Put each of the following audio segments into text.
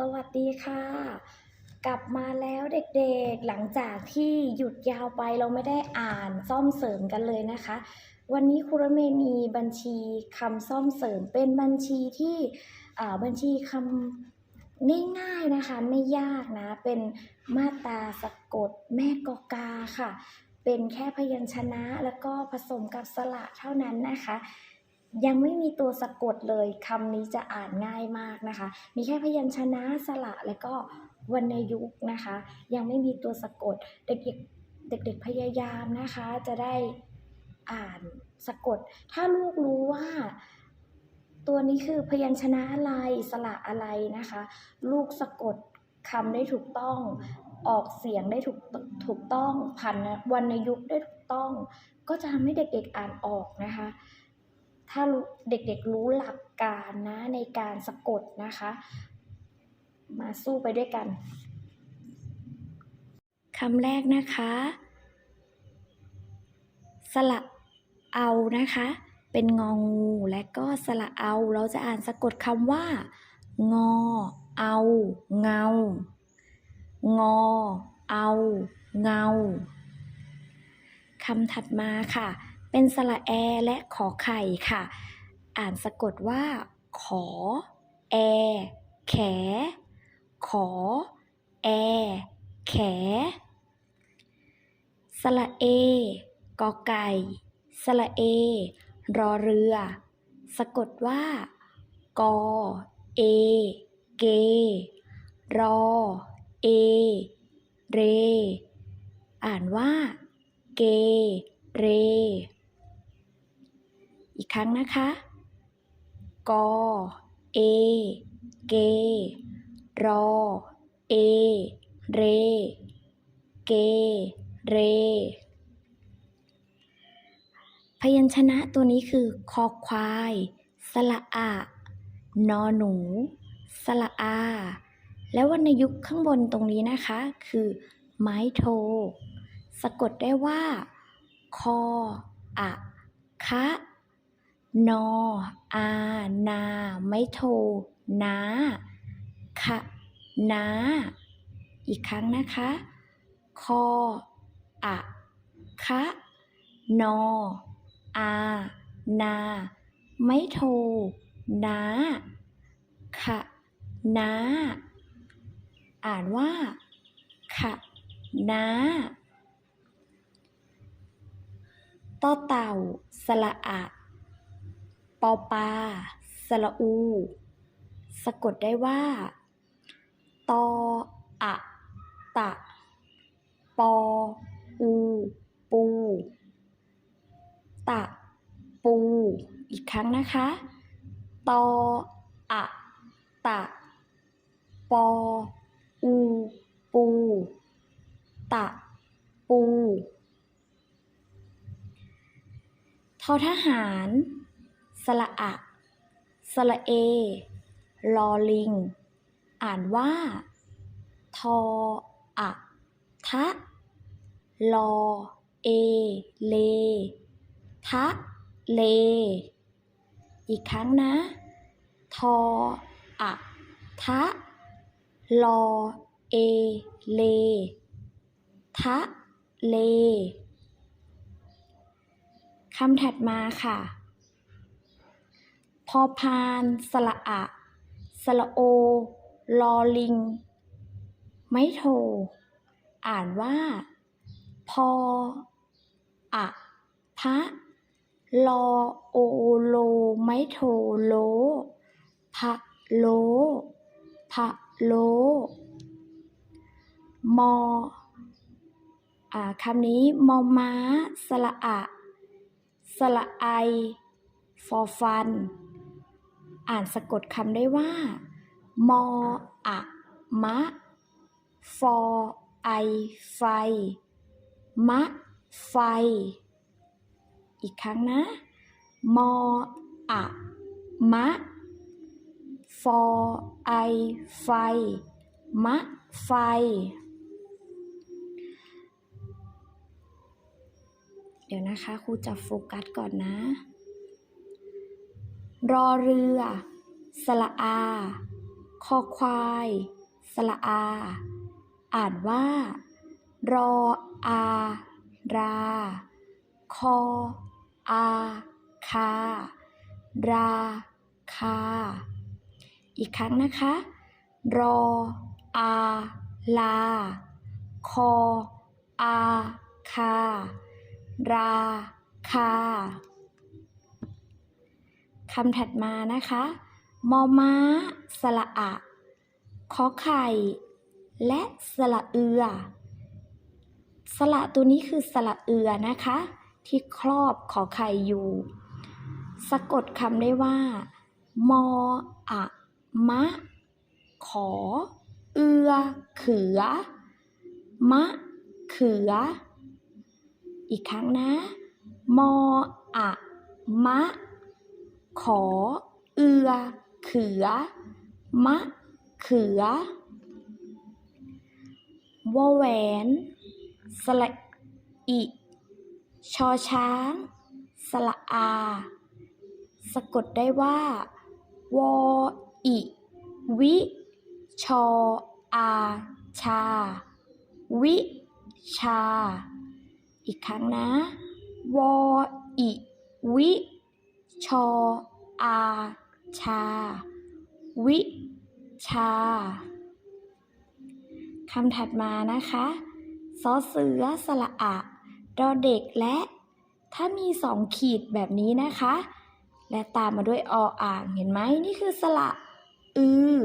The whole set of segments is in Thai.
สวัสดีค่ะ กลับมาแล้วเด็กๆ หลังจากที่หยุดยาวไปเราไม่ได้อ่านซ่อมเสริมกันเลยนะคะ วันนี้ครูรเมย์มีบัญชีคำซ่อมเสริม เป็นบัญชีที่อ่าบัญชีคำง่ายๆนะคะไม่ยากนะ เป็นมาตราสะกดแม่กอกาค่ะ เป็นแค่พยัญชนะแล้วก็ผสมกับสระเท่านั้นนะคะ ยังไม่มีตัวสะกดเลยคำนี้จะอ่านง่ายมากนะคะ มีแค่พยัญชนะสระแล้วก็วรรณยุกต์นะคะ ยังไม่มีตัวสะกดเด็กๆเด็กๆพยายามนะคะ จะได้อ่านสะกด ถ้าลูกรู้ว่า ตัวนี้คือพยัญชนะอะไรสระอะไรนะคะ ลูกสะกดคำได้ถูกต้องออกเสียงได้ถูกถูกต้องพันวรรณยุกต์ได้ถูกต้อง ก็จะทำให้เด็กๆอ่านออกนะคะ ถ้าเด็กๆรู้หลักการนะในการสะกดนะคะ มาสู้ไปด้วยกันคำแรกนะคะ สระเอานะคะ เป็นงองูและก็สระเอา เราจะอ่านสะกดคำว่า งอ เอา เงา งอ เอา เงาคำถัดมาค่ะ เป็นสระแอและขอไข่ค่ะ อ่านสะกดว่า ขอ แอ แข ขอ แอ แข สระเอ กอไก่ สระเอ รอเรือ สะกดว่า กอ เอ เก รอ เอ เร อ่านว่า เก เร อีกครั้งนะคะ กอ เอ เก รอ เอ เร เก เร พยัญชนะตัวนี้คือ คอควายสระอะ นอหนูสระอา แล้ววรรณยุกต์ข้างบนตรงนี้นะคะ คือ ไม้โท สะกดได้ว่า คออะคะ นอ อา นา ไม่โท นาคะนาอีกครั้งนะคะ คอ อะคะนอ อา นา ไม่โท นาคะนาอ่านว่าคะนาต่อเต่าสระอะ อปาสระอู สะกดได้ว่า ตออะตะ ปอ อู ปู ตะ ปู อีกครั้งนะคะ ตออะตะ ปอ อู ปู ตะ ปูทอทหาร สระอะสระเอ ลอลิง อ่านว่า ทออะทะ ลอ เอ เล ทะ เล อีกครั้งนะ ทออะทะ ลอ เอ เล ทะ เล คำถัดมาค่ะ อพานสระอะสระโอ ลอลิง ไม่โท อ่านว่า พอ อะพะลอโอโล ไม่โทโลพะโลพะโล มออ่าคำนี้มอม้าสระอะสระไอ ฟอฟัน อ่านสะกดคำได้ว่า มออะมะ ฟอไอไฟ มะ ไฟ อีกครั้งนะ มออะมะ ฟอไอไฟ มะ ไฟเดี๋ยวนะคะครูจะโฟกัสก่อนนะ รอเรือสระอา คอควาย สละอา อ่านว่า รออา รา คอ อาคา ราคา อีกครั้งนะคะ รอ อา ลา คอ อาคา ราคา คำถัดมานะคะมอม้า สละอะขอไข่ และสละเอือ สละตัวนี้คือสละเอือนะคะ ที่ครอบขอไข่อยู่ สะกดคำได้ว่า มออะมะ ขอ เอือ เขือ มะ เขือ อีกครั้งนะ มออะมะ ขอ เอือ เขือ มะ เขือวอแหวน สละอิ ชอช้าง สละอา สะกดได้ว่า วออิ วิ ชออาชา วิชา อีกครั้งนะ วออิ วิ ชออาชา วิชาคำถัดมานะคะซอเสือสละอะดอเด็กและ ถ้ามีสองขีดแบบนี้นะคะ และตามมาด้วยออ่างเห็นไหมนี่คือสละอือ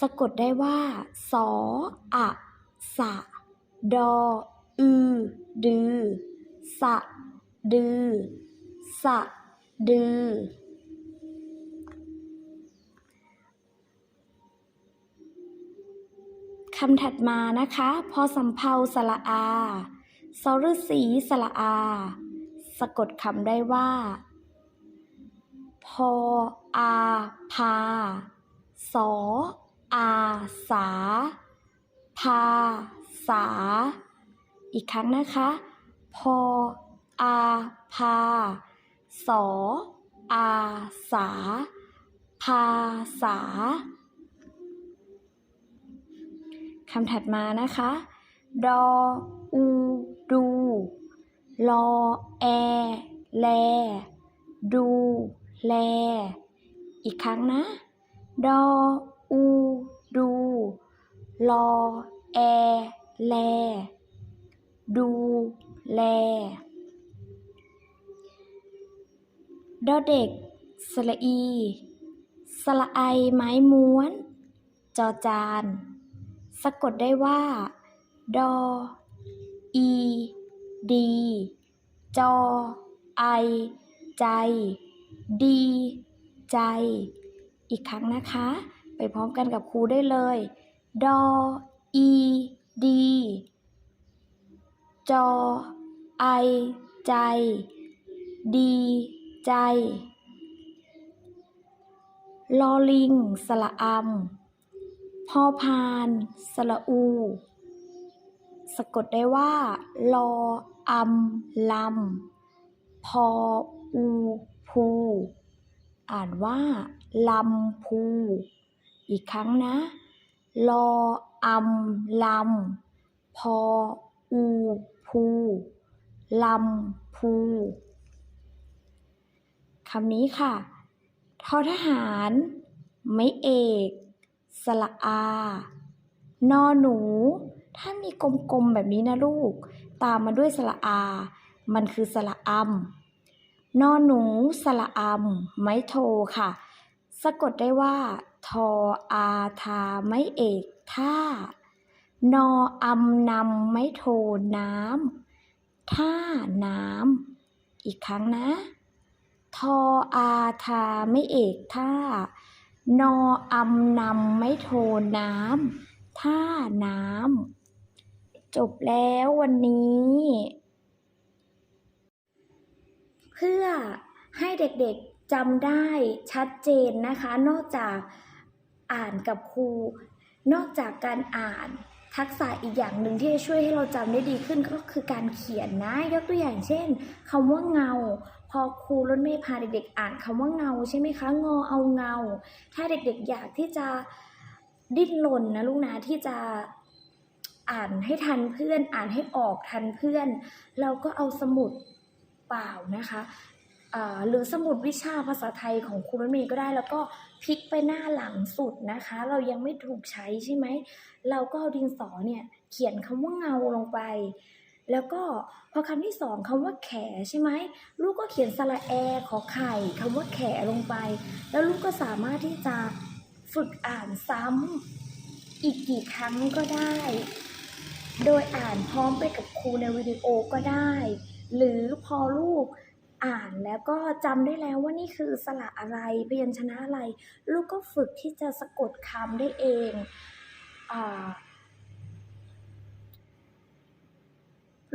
สะกดได้ว่าสออะสะ ดอ อือ ดือ สะ ดือ สะดือ คำถัดมานะคะ พอสำเพาสละอาสรสีสละอา สะกดคำได้ว่า พออาพา สออาสา พาสา อีกครั้งนะคะ พออาพา สออาสาพาสาคำถัดมานะคะ ดออูดู ลอแอ แล ดู แล อีกครั้งนะ ดออูดู ลอแอ แล ดู แล ดอเด็ก สละอี สละไอไม้ม้วน จอจาน สะกดได้ว่า ดอ อี ดี จอ ไอ ใจ ดี ใจ อีกครั้งนะคะ ไปพร้อมกันกับครูได้เลย ดอ อี ดี จอ ไอ ใจ ดี ใจ ลอลิง สละอำพอพาน สละอู สะกดได้ว่า ลออำลำพออูภูอ่านว่าลำพู อีกครั้งนะ ลออำลำพออูภูลำพู คำนี้ค่ะ ทอทหาร ไม่เอก สละอา นอหนู ถ้ามีกลมๆแบบนี้นะลูก ตามมาด้วยสละอา มันคือสละอำนอหนูสละอำไม่โทค่ะ สะกดได้ว่า ทออาทาไม่เอกท่านออำนำไม่โทน้ำท่าน้ำอีกครั้งนะ ทออาทาไม่เอกท่า นออำนำไม่โทน้ำท่าน้ำจบแล้ววันนี้ เพื่อให้เด็กๆจำได้ชัดเจนนะคะ นอกจากอ่านกับครู นอกจากการอ่านทักษะอีกอย่างหนึ่งที่จะช่วยให้เราจำได้ดีขึ้นก็คือการเขียนนะ ยกตัวอย่างเช่นคำว่าเงา พอครูรถเมย์พาเด็กๆ อ่านคำว่าเงาใช่ไหมคะ งอเอาเงา ถ้าเด็กๆ อยากที่จะดิ้นรนนะลูกนะที่จะอ่านให้ทันเพื่อน อ่านให้ออกทันเพื่อน เราก็เอาสมุดเปล่านะคะหรือสมุดวิชาภาษาไทยของครูรถเมย์ก็ได้ แล้วก็พลิกไปหน้าหลังสุดนะคะ เรายังไม่ถูกใช้ใช่ไหม เราก็เอาดินสอเนี่ยเขียนคำว่าเงาลงไป แล้วก็พอคำที่สองคำว่าแขใช่ไหมลูกก็เขียนสระแอขอไข่คำว่าแขลงไป แล้วลูกก็สามารถที่จะฝึกอ่านซ้ำอีกกี่ครั้งก็ได้ โดยอ่านพร้อมไปกับครูในวิดีโอก็ได้ หรือพอลูกอ่านแล้วก็จำได้แล้วว่านี่คือสระอะไรพยัญชนะอะไร ลูกก็ฝึกที่จะสะกดคำได้เองอ่า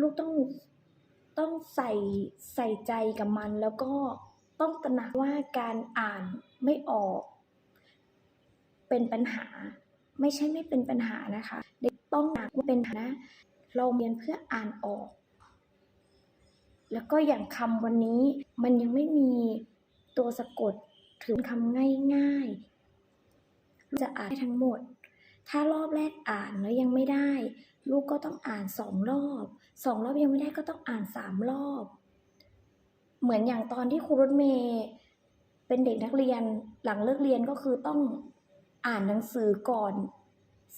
ลูกต้องต้องใส่ใส่ใจกับมัน แล้วก็ต้องตระหนักว่าการอ่านไม่ออก เป็นปัญหา ไม่ใช่ไม่เป็นปัญหานะคะ เด็กต้องหนักว่าเป็นนะ เราเรียนเพื่ออ่านออก แล้วก็อย่างคำวันนี้มันยังไม่มีตัวสะกดถึงคำง่ายๆจะอ่านให้ทั้งหมด ถ้ารอบแรกอ่านแล้วยังไม่ได้ ลูกก็ต้องอ่านสองรอบ สองรอบยังไม่ได้ก็ต้องอ่านสามรอบ เหมือนอย่างตอนที่ครูรถเมย์เป็นเด็กนักเรียนหลังเลิกเรียนก็คือต้องอ่านหนังสือก่อน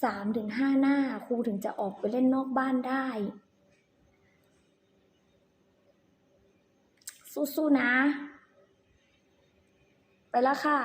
สามถึงห้าหน้าครูถึงจะออกไปเล่นนอกบ้านได้ สู้ๆนะ ไปแล้วค่ะ